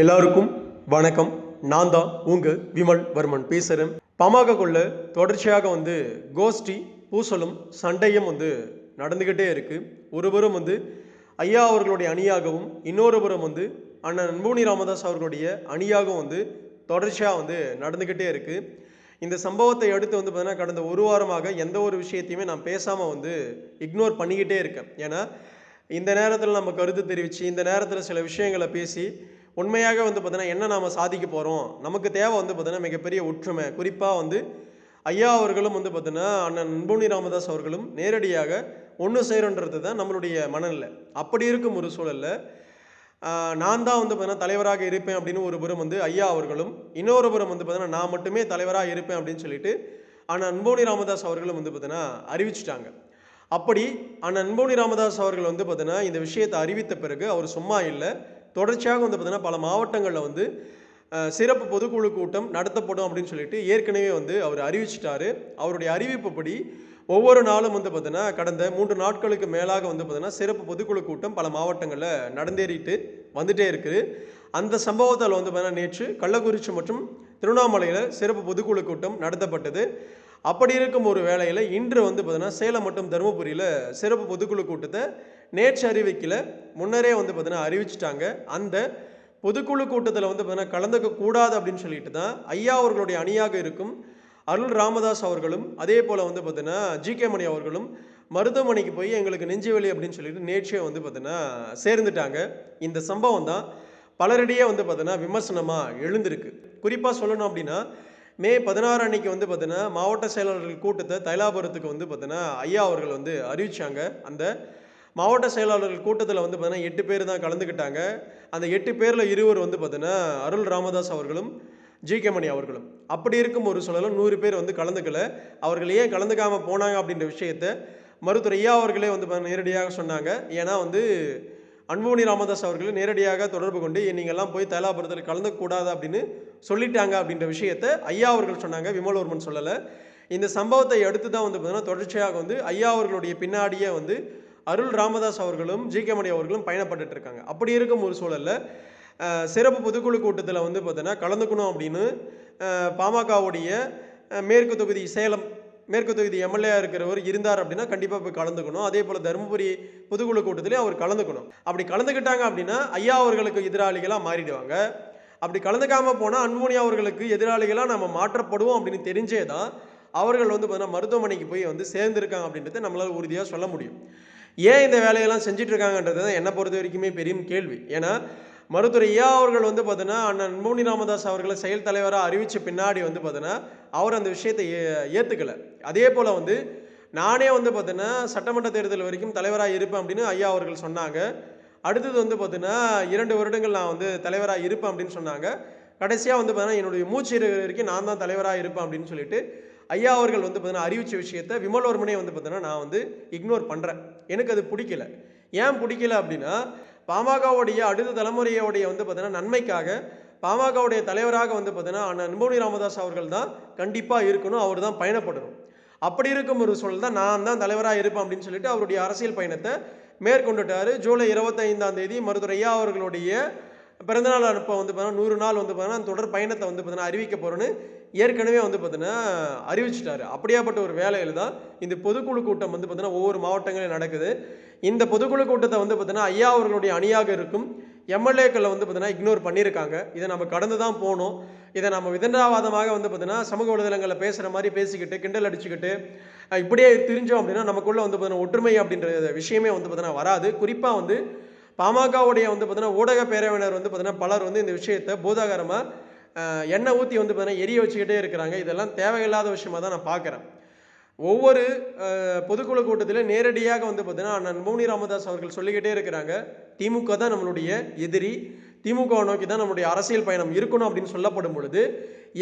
எல்லாருக்கும் வணக்கம். நான் தான் உங்கள் விமல் வர்மன் பேசுகிறேன் பாமகக்குள்ள தொடர்ச்சியாக வந்து கோஷ்டி பூசலும் சண்டையும் வந்து நடந்துக்கிட்டே இருக்குது ஒருபுறம் வந்து ஐயா அவர்களுடைய அணியாகவும் இன்னொரு புறம் வந்து அண்ணன் அன்புமணி ராமதாஸ் அவர்களுடைய அணியாகவும் வந்து தொடர்ச்சியாக வந்து நடந்துக்கிட்டே இருக்குது இந்த சம்பவத்தை அடுத்து வந்து பார்த்தீங்கன்னா கடந்த ஒரு வாரமாக எந்த ஒரு விஷயத்தையுமே நான் பேசாமல் வந்து இக்னோர் பண்ணிக்கிட்டே இருக்கேன். ஏன்னா இந்த நேரத்தில் நம்ம கருத்து தெரிவித்து இந்த நேரத்தில் சில விஷயங்களை பேசி உண்மையாக வந்து பார்த்தீங்கன்னா என்ன நாம் சாதிக்க போகிறோம் நமக்கு தேவை வந்து பார்த்தீங்கன்னா மிகப்பெரிய ஒற்றுமை. குறிப்பாக வந்து ஐயா அவர்களும் வந்து பார்த்தீங்கன்னா அண்ணன் அன்புனி ராமதாஸ் அவர்களும் நேரடியாக ஒன்று செய்கிறன்றது தான் நம்மளுடைய மனநிலை. அப்படி இருக்கும் ஒரு சூழலில் நான் தான் வந்து பார்த்தீங்கன்னா தலைவராக இருப்பேன் அப்படின்னு ஒரு புறம் வந்து ஐயா அவர்களும் இன்னொரு புறம் வந்து பார்த்தீங்கன்னா நான் மட்டுமே தலைவராக இருப்பேன் அப்படின்னு சொல்லிட்டு அண்ணன் அன்போனி ராமதாஸ் அவர்களும் வந்து பார்த்தீங்கன்னா அறிவிச்சிட்டாங்க. அப்படி அண்ணன் அன்போனி ராமதாஸ் அவர்கள் வந்து பார்த்தீங்கன்னா இந்த விஷயத்தை அறிவித்த பிறகு அவர் சும்மா இல்லை தொடர்ச்சியாக வந்து பார்த்திங்கன்னா பல மாவட்டங்களில் வந்து சிறப்பு பொதுக்குழு கூட்டம் நடத்தப்படும் அப்படின்னு சொல்லிட்டு ஏற்கனவே வந்து அவர் அறிவிச்சிட்டாரு. அவருடைய அறிவிப்புப்படி ஒவ்வொரு நாளும் வந்து பார்த்தீங்கன்னா கடந்த மூன்று நாட்களுக்கு மேலாக வந்து பார்த்தீங்கன்னா சிறப்பு பொதுக்குழு கூட்டம் பல மாவட்டங்களில் நடந்தேறிட்டு வந்துட்டே இருக்குது. அந்த சம்பவத்தால் வந்து பார்த்தீங்கன்னா நேற்று கள்ளக்குறிச்சி மற்றும் திருவண்ணாமலையில் சிறப்பு பொதுக்குழு கூட்டம் நடத்தப்பட்டது. அப்படி இருக்கும் ஒரு வேளையில் இன்று வந்து பார்த்தீங்கன்னா சேலம் மற்றும் தருமபுரியில் சிறப்பு பொதுக்குழு கூட்டத்தை நேற்று அறிவிக்கல. முன்னரே வந்து பார்த்தீங்கன்னா அறிவிச்சிட்டாங்க. அந்த பொதுக்குழு கூட்டத்தில் வந்து பார்த்தீங்கன்னா கலந்துக்க கூடாது அப்படின்னு சொல்லிட்டு தான் ஐயா அவர்களுடைய அணியாக இருக்கும் அருள் ராமதாஸ் அவர்களும் அதே போல் வந்து பார்த்தீங்கன்னா ஜி கே மணி அவர்களும் மருத்துவமனைக்கு போய் எங்களுக்கு நெஞ்சு வலி அப்படின்னு சொல்லிட்டு நேற்றே வந்து பார்த்தீங்கன்னா சேர்ந்துட்டாங்க. இந்த சம்பவம் தான் பலரிடையே வந்து பார்த்தீங்கன்னா விமர்சனமாக எழுந்திருக்கு. குறிப்பாக சொல்லணும் அப்படின்னா மே பதினாறு அன்னைக்கு வந்து பார்த்தீங்கன்னா மாவட்ட செயலாளர்கள் கூட்டத்தை தைலாபுரத்துக்கு வந்து பார்த்தீங்கன்னா ஐயா அவர்கள் வந்து அறிவிச்சாங்க. அந்த மாவட்ட செயலாளர்கள் கூட்டத்தில் வந்து பார்த்தீங்கன்னா எட்டு பேர் தான் கலந்துக்கிட்டாங்க அந்த எட்டு பேரில் இருவர் வந்து பார்த்தீங்கன்னா அருள் ராமதாஸ் அவர்களும் ஜி கே மணி அவர்களும். அப்படி இருக்கும் ஒரு சூழலும் நூறு பேர் வந்து கலந்துக்கல. அவர்கள் ஏன் கலந்துக்காமல் போனாங்க அப்படின்ற விஷயத்த மருத்துவர் ஐயா அவர்களே வந்து பார்த்தீங்கன்னா நேரடியாக சொன்னாங்க. ஏன்னா வந்து அன்புமணி ராமதாஸ் அவர்கள் நேரடியாக தொடர்பு கொண்டு நீங்கள்லாம் போய் தைலாபுரத்தில் கலந்துக்கூடாது அப்படின்னு சொல்லிட்டாங்க அப்படின்ற விஷயத்தை ஐயா அவர்கள் சொன்னாங்க. விமலவர்மன் சொல்லலை. இந்த சம்பவத்தை அடுத்து தான் வந்து பார்த்தீங்கன்னா தொடர்ச்சியாக வந்து ஐயா அவர்களுடைய பின்னாடியே வந்து அருள் ராமதாஸ் அவர்களும் ஜி கே மணி அவர்களும் பயணப்பட்டு இருக்காங்க. அப்படி இருக்கும் ஒரு சூழலில் சிறப்பு பொதுக்குழு கூட்டத்தில் வந்து பார்த்தீங்கன்னா கலந்துக்கணும் அப்படின்னு பாமகவுடைய மேற்கு தொகுதி சேலம் மேற்கு தொகுதி எம்எல்ஏ இருக்கிறவர் இருந்தார் அப்படின்னா கண்டிப்பாக போய் கலந்துக்கணும். அதே போல் தருமபுரி பொதுக்குழு கூட்டத்திலையும் அவர் கலந்துக்கணும். அப்படி கலந்துக்கிட்டாங்க அப்படின்னா ஐயா அவர்களுக்கு எதிராளிகளாக மாறிடுவாங்க. அப்படி கலந்துக்காமல் போனால் அன்புமணி அவர்களுக்கு எதிராளிகளாக நம்ம மாற்றப்படுவோம் அப்படின்னு தெரிஞ்சே தான் அவர்கள் வந்து பார்த்தீங்கன்னா மருத்துவமனைக்கு போய் வந்து சேர்ந்துருக்காங்க அப்படின்றத நம்மளால் உறுதியாக சொல்ல முடியும். ஏன் இந்த வேலையெல்லாம் செஞ்சிட்ருக்காங்கன்றது தான் என்னை பொறுத்த வரைக்குமே பெரிய கேள்வி. ஏன்னா மருத்துவர் ஐயா அவர்கள் வந்து பார்த்தீங்கன்னா அண்ணன் அன்புமணி ராமதாஸ் அவர்களை செயல் தலைவராக அறிவித்த பின்னாடி வந்து பார்த்தீங்கன்னா அவர் அந்த விஷயத்தை ஏ- ஏற்றுக்கலை அதே போல் வந்து நானே வந்து பார்த்தீங்கன்னா சட்டமன்ற தேர்தல் வரைக்கும் தலைவராக இருப்பேன் அப்படின்னு ஐயா அவர்கள் சொன்னாங்க. அடுத்தது வந்து பார்த்தீங்கன்னா இரண்டு வருடங்கள் நான் வந்து தலைவராக இருப்பேன் அப்படின்னு சொன்னாங்க. கடைசியாக வந்து பார்த்தீங்கன்னா என்னுடைய மூச்சு வரைக்கும் நான் தான் தலைவராக இருப்பேன் அப்படின்னு சொல்லிட்டு ஐயா அவர்கள் வந்து பார்த்தீங்கன்னா விஷயத்தை விமல் விமலவர்மனே வந்து பார்த்தீங்கன்னா நான் வந்து இக்னோர் பண்ணுறேன் எனக்கு அது பிடிக்கல. ஏன் பிடிக்கல அப்படின்னா பாமகவுடைய அடுத்த தலைமுறையோடைய வந்து பார்த்தீங்கன்னா நன்மைக்காக பாமகவுடைய தலைவராக வந்து பார்த்தீங்கன்னா அண்ணன் அன்புமணி ராமதாஸ் அவர்கள் தான் கண்டிப்பாக இருக்கணும் அவர் தான் பயணப்படணும். அப்படி இருக்கும் ஒரு சூழல் தான் நான் தான் தலைவராக இருப்பேன் அப்படின்னு சொல்லிட்டு அவருடைய அரசியல் பயணத்தை மேற்கொண்டுட்டார். ஜூலை இருபத்தைந்தாம் தேதி மருதுரையா அவர்களுடைய பிறந்தநாள் அனுப்ப வந்து பார்த்தீங்கன்னா நூறு நாள் வந்து பார்த்தீங்கன்னா தொடர் பயணத்தை வந்து பார்த்தீங்கன்னா அறிவிக்க போகிறோன்னு ஏற்கனவே வந்து பார்த்தீங்கன்னா அறிவிச்சிட்டாரு அப்படியாப்பட்ட ஒரு வேலையில் தான் இந்த பொதுக்குழு கூட்டம் வந்து பார்த்தீங்கன்னா ஒவ்வொரு மாவட்டங்களிலும் நடக்குது இந்த பொதுக்குழு கூட்டத்தை வந்து பார்த்தீங்கன்னா ஐயா அவர்களுடைய அணியாக இருக்கும் எம்எல்ஏக்களை வந்து பார்த்தீங்கன்னா இக்னோர் பண்ணியிருக்காங்க இதை நம்ம கடந்து தான் போகணும் இதை நம்ம விதண்டாவாதமாக வந்து பார்த்தீங்கன்னா சமூக வலைதளங்களில் பேசுகிற மாதிரி பேசிக்கிட்டு கிண்டல் அடிச்சுக்கிட்டு இப்படியே திரிஞ்சோம் அப்படின்னா நமக்குள்ளே வந்து பார்த்தீங்கன்னா ஒற்றுமை அப்படின்ற விஷயமே வந்து பார்த்தீங்கன்னா வராது குறிப்பாக வந்து பாமகவுடைய வந்து பார்த்தீங்கன்னா ஊடக பேரவையினர் வந்து பார்த்தீங்கன்னா பலர் வந்து இந்த விஷயத்தை போதாகரமாக எண்ணெய் ஊற்றி வந்து பார்த்தீங்கன்னா எரிய வச்சுக்கிட்டே இருக்கிறாங்க. இதெல்லாம் தேவையில்லாத விஷயமா தான் நான் பார்க்குறேன். ஒவ்வொரு பொதுக்குழு கூட்டத்தில் நேரடியாக வந்து பார்த்தீங்கன்னா அண்ணன் அன்புமணி ராமதாஸ் அவர்கள் சொல்லிக்கிட்டே இருக்கிறாங்க. திமுக தான் நம்மளுடைய எதிரி. திமுகவை நோக்கி தான் நம்மளுடைய அரசியல் பயணம் இருக்கணும் அப்படின்னு சொல்லப்படும் பொழுது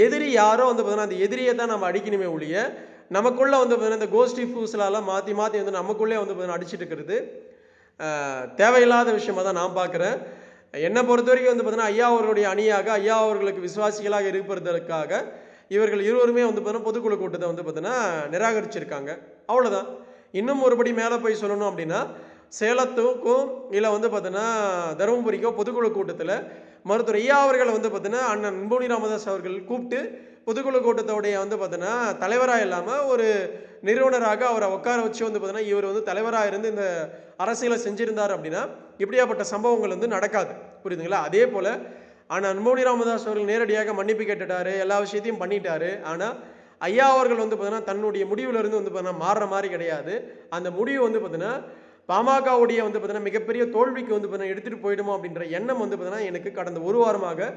எதிரி யாரோ வந்து பார்த்தீங்கன்னா அந்த எதிரியை தான் நம்ம அடிக்கணுமே ஒழிய நமக்குள்ளே வந்து பார்த்தீங்கன்னா இந்த கோஷ்டி ஃபூஸ்லாம் மாற்றி மாற்றி வந்து நமக்குள்ளே வந்து பார்த்தீங்கன்னா அடிச்சிட்டு இருக்கிறது. தேவையில்லாத விஷயமாக தான் நான் பார்க்குறேன். என்னை பொறுத்த வரைக்கும் வந்து பார்த்தீங்கன்னா ஐயா அவர்களுடைய அணியாக ஐயா அவர்களுக்கு விசுவாசிகளாக இருப்பதற்காக இவர்கள் இருவருமே வந்து பார்த்தீங்கன்னா பொதுக்குழு கூட்டத்தை வந்து பார்த்தீங்கன்னா நிராகரிச்சிருக்காங்க. அவ்வளோதான் இன்னும் ஒருபடி மேலே போய் சொல்லணும் அப்படின்னா சேலத்துக்கும் இல்லை வந்து பார்த்தீங்கன்னா தருமபுரிக்கோ பொதுக்குழு கூட்டத்தில் மருத்துவர் ஐயா அவர்களை வந்து பார்த்தீங்கன்னா அண்ணன் அன்போனி ராமதாஸ் அவர்கள் கூப்பிட்டு பொதுக்குழு கூட்டத்தோடைய வந்து பார்த்தீங்கன்னா தலைவராக இல்லாமல் ஒரு நிறுவனராக அவரை உட்கார வச்சு வந்து பார்த்தீங்கன்னா இவர் வந்து தலைவராக இருந்து இந்த அரசியலை செஞ்சுருந்தார் அப்படின்னா இப்படியாப்பட்ட சம்பவங்கள் வந்து நடக்காது. புரியுதுங்களா? அதே போல் ஆனால் அன்போனி ராமதாஸ் அவர்கள் நேரடியாக மன்னிப்பு கேட்டுட்டாரு எல்லா விஷயத்தையும் பண்ணிட்டாரு. ஆனால் ஐயா அவர்கள் வந்து பார்த்தீங்கன்னா தன்னுடைய முடிவுலேருந்து வந்து பார்த்தீங்கன்னா மாறுற மாதிரி கிடையாது. அந்த முடிவு வந்து பார்த்தீங்கன்னா பாமகவுடைய வந்து பார்த்தீங்கன்னா மிகப்பெரிய தோல்விக்கு வந்து பார்த்தீங்கன்னா எடுத்துகிட்டு போயிடுமோ அப்படின்ற எண்ணம் வந்து பார்த்தீங்கன்னா எனக்கு கடந்த ஒரு வாரமாக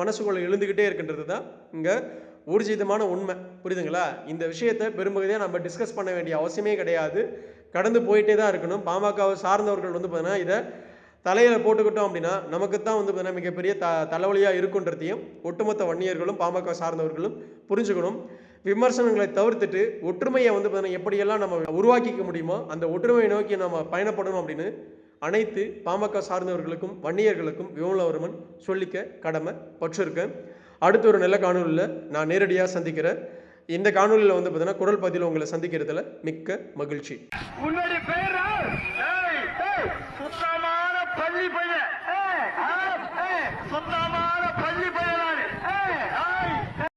மனசுக்குள்ள எழுந்துக்கிட்டே இருக்கின்றது தான் இங்கே ஊர்ஜிதமான உண்மை. புரியுதுங்களா? இந்த விஷயத்தை பெரும்பகுதியாக நம்ம டிஸ்கஸ் பண்ண வேண்டிய அவசியமே கிடையாது. கடந்து போயிட்டே தான் இருக்கணும். பாமகவை சார்ந்தவர்கள் வந்து பார்த்தீங்கன்னா இதை தலையில் போட்டுக்கிட்டோம் அப்படின்னா நமக்கு தான் வந்து பார்த்தீங்கன்னா மிகப்பெரிய த தலைவலியாக இருக்குன்றதையும் ஒட்டுமொத்த வன்னியர்களும் பாமக சார்ந்தவர்களும் புரிஞ்சுக்கணும். விமர்சனங்களை தவிர்த்துட்டு ஒற்றுமையை வந்து பார்த்தீங்கன்னா எப்படியெல்லாம் நம்ம உருவாக்கிக்க முடியுமோ அந்த ஒற்றுமையை நோக்கி நம்ம பயணப்படணும் அப்படின்னு அனைத்து பாமக சார்ந்தவர்களுக்கும் வன்னியர்களுக்கும் விமலவர்மன் சொல்லிக்க கடமை பற்றிருக்கேன் அடுத்த ஒரு நல்ல காணொலியில் நான் நேரடியாக சந்திக்கிறேன். இந்த காணொலியில் வந்து பார்த்தீங்கன்னா குரல் பதிவில் உங்களை சந்திக்கிறதுல மிக்க மகிழ்ச்சி. உன்னுடைய பேர் சுத்தமான பள்ளி பையன். சுத்தமான பள்ளி பையன்